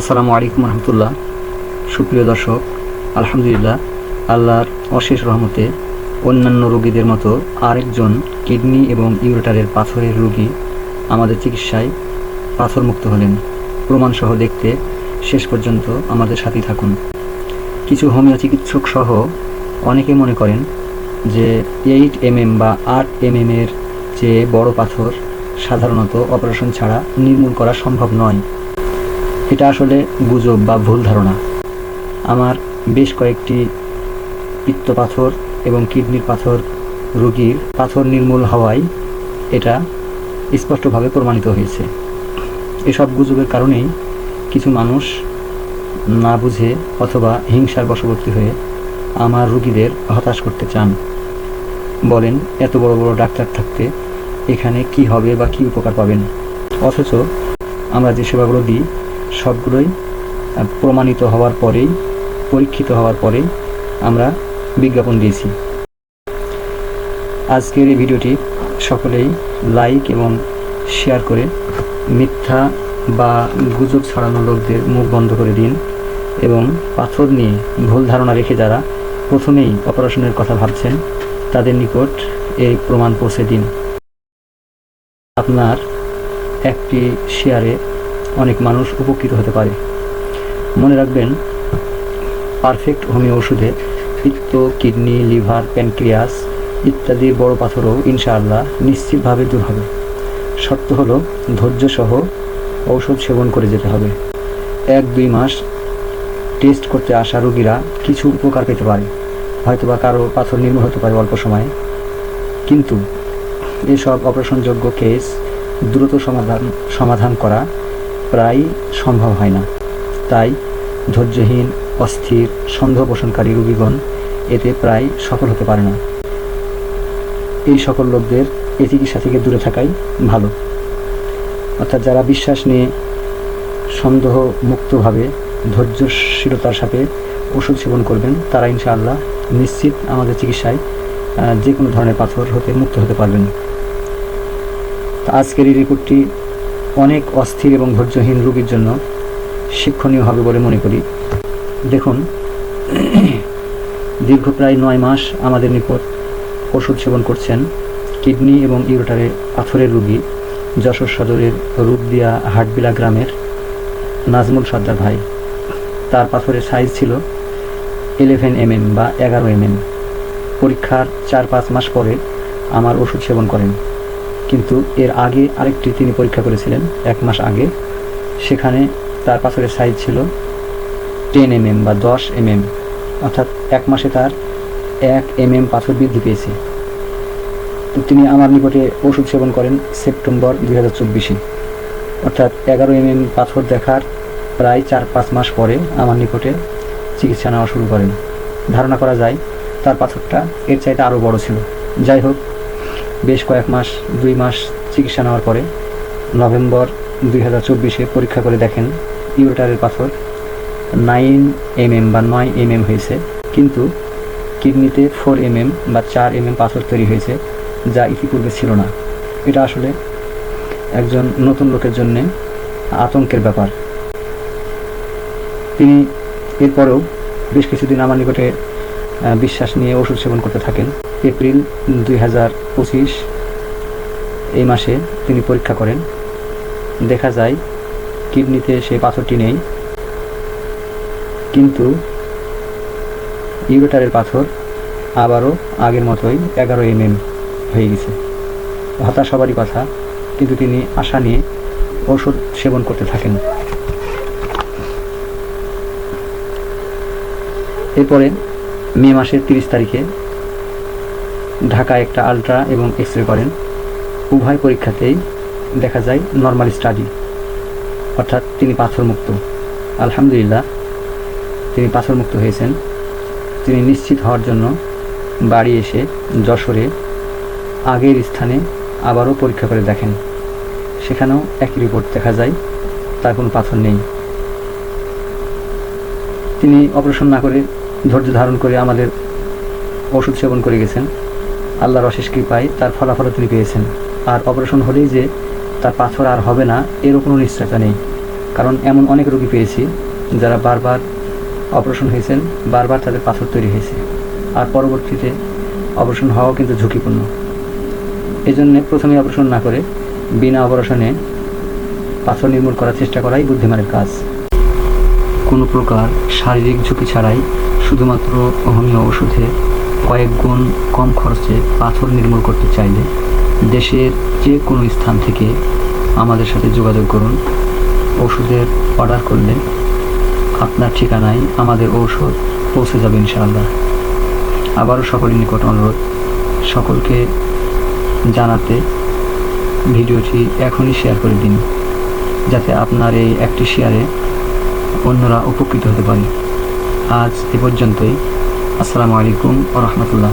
আসসালামু আলাইকুম রহমতুল্লাহ। সুপ্রিয় দর্শক, আলহামদুলিল্লাহ, আল্লাহর অশেষ রহমতে অন্যান্য রোগীদের মতো আরেকজন কিডনি এবং ইউরেটারের পাথরের রোগী আমাদের চিকিৎসায় পাথরমুক্ত হলেন। প্রমাণসহ দেখতে শেষ পর্যন্ত আমাদের সাথেই থাকুন। কিছু হোমিও চিকিৎসক সহ অনেকে মনে করেন যে এইট এমএম বা আট এমএম এর চেয়ে বড় পাথর সাধারণত অপারেশন ছাড়া নির্মূল করা সম্ভব নয়। এটা আসলে গুজব বা ভুল ধারণা। আমার বেশ কয়েকটি পিত্ত পাথর এবং কিডনির পাথর, রোগীর পাথর নির্মূল হওয়ায় এটা স্পষ্টভাবে প্রমাণিত হয়েছে। এসব গুজবের কারণেই কিছু মানুষ না বুঝে অথবা হিংসার বশবর্তী হয়ে আমার রুগীদের হতাশ করতে চান। বলেন, এত বড় বড় ডাক্তার থাকতে এখানে কি হবে বা কি উপকার পাবেন? অথচ আমরা যে সেবাগুলো দিই সবগুলোই প্রমাণিত হওয়ার পরেই, পরীক্ষিত হওয়ার পরেই আমরা বিজ্ঞাপন দিয়েছি। আজকের এই ভিডিওটি সকলেই লাইক এবং শেয়ার করে মিথ্যা বা গুজব ছড়ানো লোকদের মুখ বন্ধ করে দিন এবং পাথর নিয়ে ভুল ধারণা রেখে যারা প্রথমেই অপারেশনের কথা ভাবছেন, তাদের নিকট এই প্রমাণ পৌঁছে দিন। আপনার একটি শেয়ারে অনেক মানুষ উপকৃত হতে পারে। মনে রাখবেন পারফেক্ট হোমিও ওষুধে পিত্ত কিডনি লিভার প্যানক্রিয়াস ইত্যাদি বড় পাথরও ইনশাআল্লাহ নিশ্চিতভাবে দূর হবে। শর্ত হলো ধৈর্যসহ ঔষধ সেবন করে যেতে হবে। এক, দুই মাস টেস্ট করতে আসা রোগীরা কিছু উপকার পেতে পারে। হয়তোবা কারও পাথর নির্মূল হতে পারে অল্প সময়ে। কিন্তু এসব অপারেশনযোগ্য কেস দ্রুত সমাধান সমাধান করা প্রায় সম্ভব হয় না। তাই ধৈর্যহীন, অস্থির সন্দেহ পোষণকারী রোগীগণ এতে প্রায় সফল হতে পারে না। এই সকল লোকদের এই চিকিৎসা থেকে দূরে থাকাই ভালো। অর্থাৎ যারা বিশ্বাস নিয়ে সন্দেহ মুক্তভাবে ধৈর্যশীলতার সাথে ওষুধ সেবন করবেন, তারা ইনশাআল্লাহ নিশ্চিত আমাদের চিকিৎসায় যে কোনো ধরনের পাথর হতে, মুক্ত হতে পারবেন। আজকের এই রিপোর্টটি অনেক অস্থির এবং ধৈর্যহীন রোগীর জন্য শিক্ষণীয় হবে বলে মনে করি। দেখুন, দীর্ঘ প্রায় নয় মাস আমাদের নিকট ওষুধ সেবন করছেন কিডনি এবং ইউরেটারে পাথরের রোগী যশোর সদরের রূপদিয়া হাটবিলা গ্রামের নাজমুল সর্দার ভাই। তার পাথরের সাইজ ছিল ইলেভেন এমএম বা এগারো এমএম পরীক্ষার চার পাঁচ মাস পরে আমার ওষুধ সেবন করেন। কিন্তু এর আগে আরেকটি তিনি পরীক্ষা করেছিলেন এক মাস আগে। সেখানে তার পাথরের সাইজ ছিল টেন এমএম বা দশ এমএম অর্থাৎ এক মাসে তার এক এমএম পাথর বৃদ্ধি পেয়েছে। তো তিনি আমার নিকটে ওষুধ সেবন করেন সেপ্টেম্বর দুই হাজার চব্বিশে। অর্থাৎ এগারো এমএম পাথর দেখার প্রায় চার পাঁচ মাস পরে আমার নিকটে চিকিৎসা নেওয়া শুরু করেন। ধারণা করা যায় তার পাথরটা এর চাইতে আরও বড় ছিল। যাই হোক বেশ কয়েক মাস, দুই মাস চিকিৎসা নেওয়ার পরে নভেম্বর দুই হাজার চব্বিশে পরীক্ষা করে দেখেন ইউরেটারের পাথর নাইন এমএম বা নয় এমএম হয়েছে। কিন্তু কিডনিতে ফোর এমএম বা চার এমএম পাথর তৈরি হয়েছে যা ইতিপূর্বে ছিল না। এটা আসলে একজন নতুন লোকের জন্যে আতঙ্কের ব্যাপার। তিনি এরপরেও বেশ কিছুদিন আমার নিকটে বিশ্বাস নিয়ে ওষুধ সেবন করতে থাকেন। এপ্রিল দুই হাজার পঁচিশ, এই মাসে তিনি পরীক্ষা করেন। দেখা যায়, কিডনিতে সেই পাথরটি নেই, কিন্তু ইউরেটারের পাথর আবারও আগের মতোই এগারো এমএম হয়ে গেছে। হতাশ হবারই কথা, কিন্তু তিনি আশা নিয়ে ওষুধ সেবন করতে থাকেন। এরপরে মে মাসের তিরিশ তারিখে ঢাকায় একটা আলট্রা এবং এক্স রে করেন। উভয় পরীক্ষাতেই দেখা যায় নর্মাল স্টাডি অর্থাৎ তিনি পাথরমুক্ত। আলহামদুলিল্লাহ, তিনি পাথরমুক্ত হয়েছেন। তিনি নিশ্চিত হওয়ার জন্য বাড়ি এসে যশোরে আগের স্থানে আবারও পরীক্ষা করে দেখেন। সেখানেও একই রিপোর্ট দেখা যায়, তার কোনো পাথর নেই। তিনি অপারেশন না করে ধৈর্য ধারণ করে আমাদের ওষুধ সেবন করে গেছেন। আল্লাহর অশেষ কৃপায় তার ফলাফলও তিনি পেয়েছেন। আর অপারেশন হলেই যে তার পাথর আর হবে না, এরও কোনো নিশ্চয়তা নেই। কারণ এমন অনেক রোগী পেয়েছি, যারা বারবার অপারেশন হয়েছেন, বারবার তাদের পাথর তৈরি হয়েছে। আর পরবর্তীতে অপারেশন হওয়াও কিন্তু ঝুঁকিপূর্ণ। এই জন্যে প্রথমে অপারেশন না করে বিনা অপারেশনে পাথর নির্মূল করার চেষ্টা করাই বুদ্ধিমানের কাজ। কোনো প্রকার শারীরিক ঝুঁকি ছাড়াই শুধুমাত্র হোমিও ওষুধে কয়েক গুণ কম খরচে পাথর নির্মূল করতে চাইলে দেশের যে কোনো স্থান থেকে আমাদের সাথে যোগাযোগ করুন। ওষুধের অর্ডার করলে আপনার ঠিকানায় আমাদের ঔষধ পৌঁছে যাবে ইনশাআল্লাহ। আবারও সকলের নিকট অনুরোধ, সকলকে জানাতে ভিডিওটি এখনই শেয়ার করে দিন, যাতে আপনার এই একটি শেয়ারে অন্যরা উপকৃত হতে পারে। আজ এ পর্যন্তই। আসসালামু আলাইকুম ও রহমতুল্লাহ।